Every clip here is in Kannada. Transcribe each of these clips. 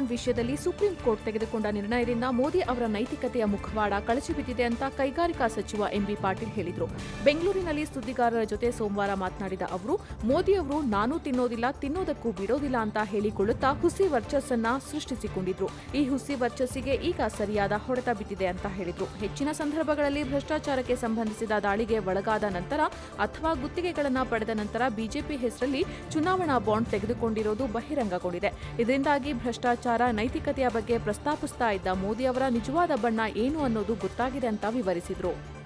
ಬಾಂಡ್ ವಿಷಯದಲ್ಲಿ ಸುಪ್ರೀಂ ಕೋರ್ಟ್ ತೆಗೆದುಕೊಂಡ ನಿರ್ಣಯದಿಂದ ಮೋದಿ ಅವರ ನೈತಿಕತೆಯ ಮುಖವಾಡ ಕಳಚಿ ಬಿದ್ದಿದೆ ಅಂತ ಕೈಗಾರಿಕಾ ಸಚಿವ ಎಂಬಿ ಪಾಟೀಲ್ ಹೇಳಿದರು. ಬೆಂಗಳೂರಿನಲ್ಲಿ ಸುದ್ದಿಗಾರರ ಜೊತೆ ಸೋಮವಾರ ಮಾತನಾಡಿದ ಅವರು, ಮೋದಿ ಅವರು ನಾನು ತಿನ್ನೋದಿಲ್ಲ, ತಿನ್ನೋದಕ್ಕೂ ಬಿಡೋದಿಲ್ಲ ಅಂತ ಹೇಳಿಕೊಳ್ಳುತ್ತಾ ಹುಸಿ ವರ್ಚಸ್ಸನ್ನ ಸೃಷ್ಟಿಸಿಕೊಂಡಿದ್ರು. ಈ ಹುಸಿ ವರ್ಚಸ್ಸಿಗೆ ಈಗ ಸರಿಯಾದ ಹೊಡೆತ ಬಿದ್ದಿದೆ ಅಂತ ಹೇಳಿದರು. ಹೆಚ್ಚಿನ ಸಂದರ್ಭಗಳಲ್ಲಿ ಭ್ರಷ್ಟಾಚಾರಕ್ಕೆ ಸಂಬಂಧಿಸಿದ ದಾಳಿಗೆ ಒಳಗಾದ ನಂತರ ಅಥವಾ ಗುತ್ತಿಗೆಗಳನ್ನು ಪಡೆದ ನಂತರ ಬಿಜೆಪಿ ಹೆಸರಲ್ಲಿ ಚುನಾವಣಾ ಬಾಂಡ್ ತೆಗೆದುಕೊಂಡಿರೋದು ಬಹಿರಂಗಗೊಂಡಿದೆ. ಇದರಿಂದಾಗಿ ಭ್ರಷ್ಟಾಚಾರ ನೈತಿಕತೆಯ ಬಗ್ಗೆ ಪ್ರಸ್ತಾಪಿಸ್ತಾ ಇದ್ದ ಮೋದಿ ಅವರ ನಿಜವಾದ ಬಣ್ಣ ಏನು ಅನ್ನೋದು ಗೊತ್ತಾಗಿದೆ ಅಂತ ವಿವರಿಸಿದರು.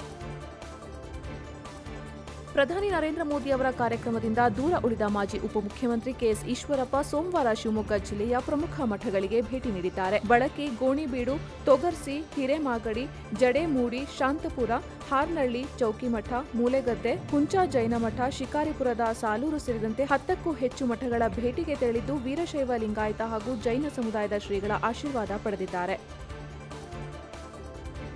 ಪ್ರಧಾನಿ ನರೇಂದ್ರ ಮೋದಿ ಅವರ ಕಾರ್ಯಕ್ರಮದಿಂದ ದೂರ ಉಳಿದ ಮಾಜಿ ಉಪಮುಖ್ಯಮಂತ್ರಿ ಕೆಎಸ್ ಈಶ್ವರಪ್ಪ ಸೋಮವಾರ ಶಿವಮೊಗ್ಗ ಜಿಲ್ಲೆಯ ಪ್ರಮುಖ ಮಠಗಳಿಗೆ ಭೇಟಿ ನೀಡಿದ್ದಾರೆ. ಬಳಕಿ, ಗೋಣಿಬೀಡು, ತೊಗರ್ಸಿ, ಹಿರೇಮಾಗಡಿ, ಜಡೆಮೂಡಿ, ಶಾಂತಪುರ, ಹಾರ್ನಳ್ಳಿ, ಚೌಕಿಮಠ, ಮೂಲೆಗದ್ದೆ, ಹುಂಚಾ ಜೈನ ಮಠ ಶಿಕಾರಿಪುರದ ಸಾಲೂರು ಸೇರಿದಂತೆ ಹತ್ತಕ್ಕೂ ಹೆಚ್ಚು ಮಠಗಳ ಭೇಟಿಗೆ ತೆರಳಿದ್ದು ವೀರಶೈವ ಲಿಂಗಾಯತ ಹಾಗೂ ಜೈನ ಸಮುದಾಯದ ಶ್ರೀಗಳ ಆಶೀರ್ವಾದ ಪಡೆದಿದ್ದಾರೆ.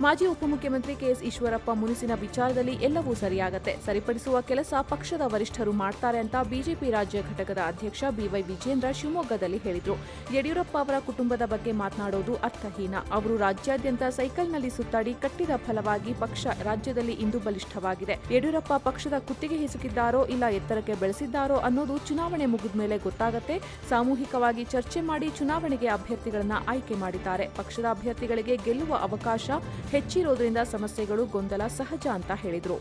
ಮಾಜಿ ಉಪಮುಖ್ಯಮಂತ್ರಿ ಕೆಎಸ್ ಈಶ್ವರಪ್ಪ ಮುನಿಸಿನ ವಿಚಾರದಲ್ಲಿ ಎಲ್ಲವೂ ಸರಿಯಾಗತ್ತೆ. ಸರಿಪಡಿಸುವ ಕೆಲಸ ಪಕ್ಷದ ವರಿಷ್ಠರು ಮಾಡ್ತಾರೆ ಅಂತ ಬಿಜೆಪಿ ರಾಜ್ಯ ಘಟಕದ ಅಧ್ಯಕ್ಷ ಬಿವೈ ವಿಜೇಂದ್ರ ಶಿವಮೊಗ್ಗದಲ್ಲಿ ಹೇಳಿದರು. ಯಡಿಯೂರಪ್ಪ ಅವರ ಕುಟುಂಬದ ಬಗ್ಗೆ ಮಾತನಾಡೋದು ಅರ್ಥಹೀನ. ಅವರು ರಾಜ್ಯಾದ್ಯಂತ ಸೈಕಲ್ನಲ್ಲಿ ಸುತ್ತಾಡಿ ಕಟ್ಟಿದ ಫಲವಾಗಿ ಪಕ್ಷ ರಾಜ್ಯದಲ್ಲಿ ಇಂದು ಬಲಿಷ್ಠವಾಗಿದೆ. ಯಡಿಯೂರಪ್ಪ ಪಕ್ಷದ ಕುತ್ತಿಗೆ ಹಿಸುಕಿದ್ದಾರೋ ಇಲ್ಲ ಎತ್ತರಕ್ಕೆ ಬೆಳೆಸಿದ್ದಾರೋ ಅನ್ನೋದು ಚುನಾವಣೆ ಮುಗಿದ ಮೇಲೆ ಗೊತ್ತಾಗತ್ತೆ. ಸಾಮೂಹಿಕವಾಗಿ ಚರ್ಚೆ ಮಾಡಿ ಚುನಾವಣೆಗೆ ಅಭ್ಯರ್ಥಿಗಳನ್ನು ಆಯ್ಕೆ ಮಾಡಿದ್ದಾರೆ. ಪಕ್ಷದ ಅಭ್ಯರ್ಥಿಗಳಿಗೆ ಗೆಲ್ಲುವ ಅವಕಾಶ ಹೆಚ್ಚಿರೋದ್ರಿಂದ ಸಮಸ್ಯೆಗಳು ಗೊಂದಲ ಸಹಜ ಅಂತ ಹೇಳಿದರು.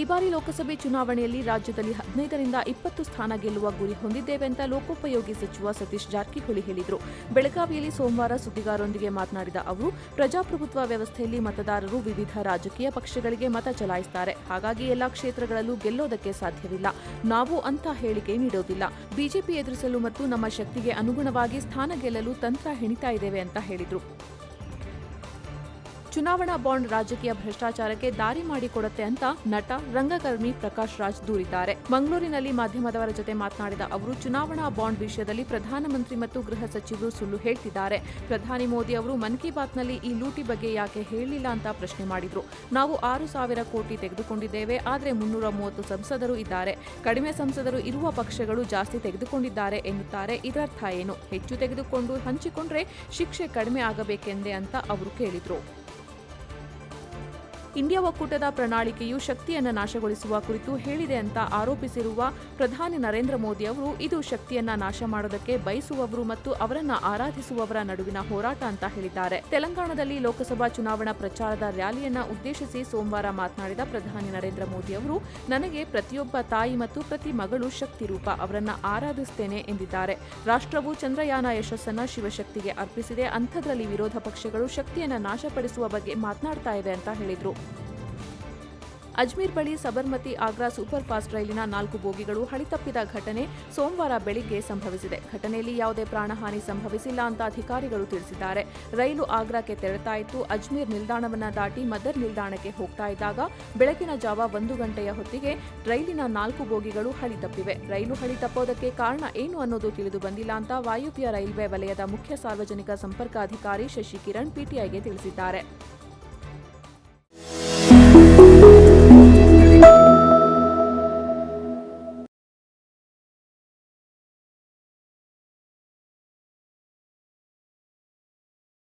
ಈ ಬಾರಿ ಲೋಕಸಭೆ ಚುನಾವಣೆಯಲ್ಲಿ ರಾಜ್ಯದಲ್ಲಿ ಹದಿನೈದರಿಂದ ಇಪ್ಪತ್ತು ಸ್ಥಾನ ಗೆಲ್ಲುವ ಗುರಿ ಹೊಂದಿದ್ದೇವೆ ಅಂತ ಲೋಕೋಪಯೋಗಿ ಸಚಿವ ಸತೀಶ್ ಜಾರಕಿಹೊಳಿ ಹೇಳಿದರು. ಬೆಳಗಾವಿಯಲ್ಲಿ ಸೋಮವಾರ ಸುದ್ದಿಗಾರರೊಂದಿಗೆ ಮಾತನಾಡಿದ ಅವರು, ಪ್ರಜಾಪ್ರಭುತ್ವ ವ್ಯವಸ್ಥೆಯಲ್ಲಿ ಮತದಾರರು ವಿವಿಧ ರಾಜಕೀಯ ಪಕ್ಷಗಳಿಗೆ ಮತ ಚಲಾಯಿಸುತ್ತಾರೆ ಹಾಗಾಗಿ ಎಲ್ಲಾ ಕ್ಷೇತ್ರಗಳಲ್ಲೂ ಗೆಲ್ಲೋದಕ್ಕೆ ಸಾಧ್ಯವಿಲ್ಲ. ನಾವು ಅಂತ ಹೇಳಿಕೆ ನೀಡೋದಿಲ್ಲ. ಬಿಜೆಪಿ ಎದುರಿಸಲು ಮತ್ತು ನಮ್ಮ ಶಕ್ತಿಗೆ ಅನುಗುಣವಾಗಿ ಸ್ಥಾನ ಗೆಲ್ಲಲು ತಂತ್ರ ಹೆಣಿತಾ ಇದ್ದೇವೆ ಅಂತ ಹೇಳಿದರು. ಚುನಾವಣಾ ಬಾಂಡ್ ರಾಜಕೀಯ ಭ್ರಷ್ಟಾಚಾರಕ್ಕೆ ದಾರಿ ಮಾಡಿಕೊಡುತ್ತೆ ಅಂತ ನಟ ರಂಗಕರ್ಮಿ ಪ್ರಕಾಶ್ ರಾಜ್ ದೂರಿದ್ದಾರೆ. ಮಂಗಳೂರಿನಲ್ಲಿ ಮಾಧ್ಯಮದವರ ಜೊತೆ ಮಾತನಾಡಿದ ಅವರು, ಚುನಾವಣಾ ಬಾಂಡ್ ವಿಷಯದಲ್ಲಿ ಪ್ರಧಾನಮಂತ್ರಿ ಮತ್ತು ಗೃಹ ಸಚಿವರು ಸುಳ್ಳು ಹೇಳ್ತಿದ್ದಾರೆ. ಪ್ರಧಾನಿ ಮೋದಿ ಅವರು ಮನ್ ಕಿ ಬಾತ್ನಲ್ಲಿ ಈ ಲೂಟಿ ಬಗ್ಗೆ ಯಾಕೆ ಹೇಳಿಲ್ಲ ಅಂತ ಪ್ರಶ್ನೆ ಮಾಡಿದ್ರು. ನಾವು ಆರು ಸಾವಿರ ಕೋಟಿ ತೆಗೆದುಕೊಂಡಿದ್ದೇವೆ, ಆದರೆ ಮುನ್ನೂರ ಮೂವತ್ತು ಸಂಸದರು ಇದ್ದಾರೆ. ಕಡಿಮೆ ಸಂಸದರು ಇರುವ ಪಕ್ಷಗಳು ಜಾಸ್ತಿ ತೆಗೆದುಕೊಂಡಿದ್ದಾರೆ ಎನ್ನುತ್ತಾರೆ. ಇದರರ್ಥ ಏನು? ಹೆಚ್ಚು ತೆಗೆದುಕೊಂಡು ಹಂಚಿಕೊಂಡ್ರೆ ಶಿಕ್ಷೆ ಕಡಿಮೆ ಆಗಬೇಕೆಂದೇ ಅಂತ ಅವರು ಕೇಳಿದ್ರು. ಇಂಡಿಯಾ ಒಕ್ಕೂಟದ ಪ್ರಣಾಳಿಕೆಯು ಶಕ್ತಿಯನ್ನು ನಾಶಗೊಳಿಸುವ ಕುರಿತು ಹೇಳಿದೆ ಅಂತ ಆರೋಪಿಸಿರುವ ಪ್ರಧಾನಿ ನರೇಂದ್ರ ಮೋದಿ ಅವರು, ಇದು ಶಕ್ತಿಯನ್ನ ನಾಶ ಮಾಡೋದಕ್ಕೆ ಬಯಸುವವರು ಮತ್ತು ಅವರನ್ನ ಆರಾಧಿಸುವವರ ನಡುವಿನ ಹೋರಾಟ ಅಂತ ಹೇಳಿದ್ದಾರೆ. ತೆಲಂಗಾಣದಲ್ಲಿ ಲೋಕಸಭಾ ಚುನಾವಣಾ ಪ್ರಚಾರದ ರ್ಯಾಲಿಯನ್ನ ಉದ್ದೇಶಿಸಿ ಸೋಮವಾರ ಮಾತನಾಡಿದ ಪ್ರಧಾನಿ ನರೇಂದ್ರ ಮೋದಿ ಅವರು, ನನಗೆ ಪ್ರತಿಯೊಬ್ಬ ತಾಯಿ ಮತ್ತು ಪ್ರತಿ ಮಗಳು ಶಕ್ತಿ ರೂಪ, ಅವರನ್ನ ಆರಾಧಿಸುತ್ತೇನೆ ಎಂದಿದ್ದಾರೆ. ರಾಷ್ಟ್ರವು ಚಂದ್ರಯಾನ ಯಶಸ್ಸನ್ನ ಶಿವಶಕ್ತಿಗೆ ಅರ್ಪಿಸಿದೆ, ಅಂಥದ್ರಲ್ಲಿ ವಿರೋಧ ಪಕ್ಷಗಳು ಶಕ್ತಿಯನ್ನ ನಾಶಪಡಿಸುವ ಬಗ್ಗೆ ಮಾತನಾಡ್ತಾ ಇವೆ ಅಂತ ಹೇಳಿದರು. ಅಜ್ಮೀರ್ ಬಳಿ ಸಬರ್ಮತಿ ಆಗ್ರಾ ಸೂಪರ್ ಫಾಸ್ಟ್ ರೈಲಿನ ನಾಲ್ಕು ಬೋಗಿಗಳು ಹಳಿತಪ್ಪಿದ ಘಟನೆ ಸೋಮವಾರ ಬೆಳಿಗ್ಗೆ ಸಂಭವಿಸಿದೆ. ಘಟನೆಯಲ್ಲಿ ಯಾವುದೇ ಪ್ರಾಣಹಾನಿ ಸಂಭವಿಸಿಲ್ಲ ಅಂತ ಅಧಿಕಾರಿಗಳು ತಿಳಿಸಿದ್ದಾರೆ. ರೈಲು ಆಗ್ರಾಕ್ಕೆ ತೆರಳುತ್ತಾ ಇತ್ತು. ಅಜ್ಮೀರ್ ನಿಲ್ದಾಣವನ್ನು ದಾಟಿ ಮದರ್ ನಿಲ್ದಾಣಕ್ಕೆ ಹೋಗ್ತಾ ಇದ್ದಾಗ ಬೆಳಕಿನ ಜಾವ ಒಂದು ಗಂಟೆಯ ಹೊತ್ತಿಗೆ ರೈಲಿನ ನಾಲ್ಕು ಬೋಗಿಗಳು ಹಳಿ ತಪ್ಪಿವೆ ರೈಲು ಹಳಿ ತಪ್ಪೋದಕ್ಕೆ ಕಾರಣ ಏನು ಅನ್ನೋದು ತಿಳಿದು ಬಂದಿಲ್ಲ ಅಂತ ವಾಯುವ್ಯ ರೈಲ್ವೆ ವಲಯದ ಮುಖ್ಯ ಸಾರ್ವಜನಿಕ ಸಂಪರ್ಕ ಅಧಿಕಾರಿ ಶಶಿ ಕಿರಣ್ ಪಿಟಿಐಗೆ ತಿಳಿಸಿದ್ದಾರೆ.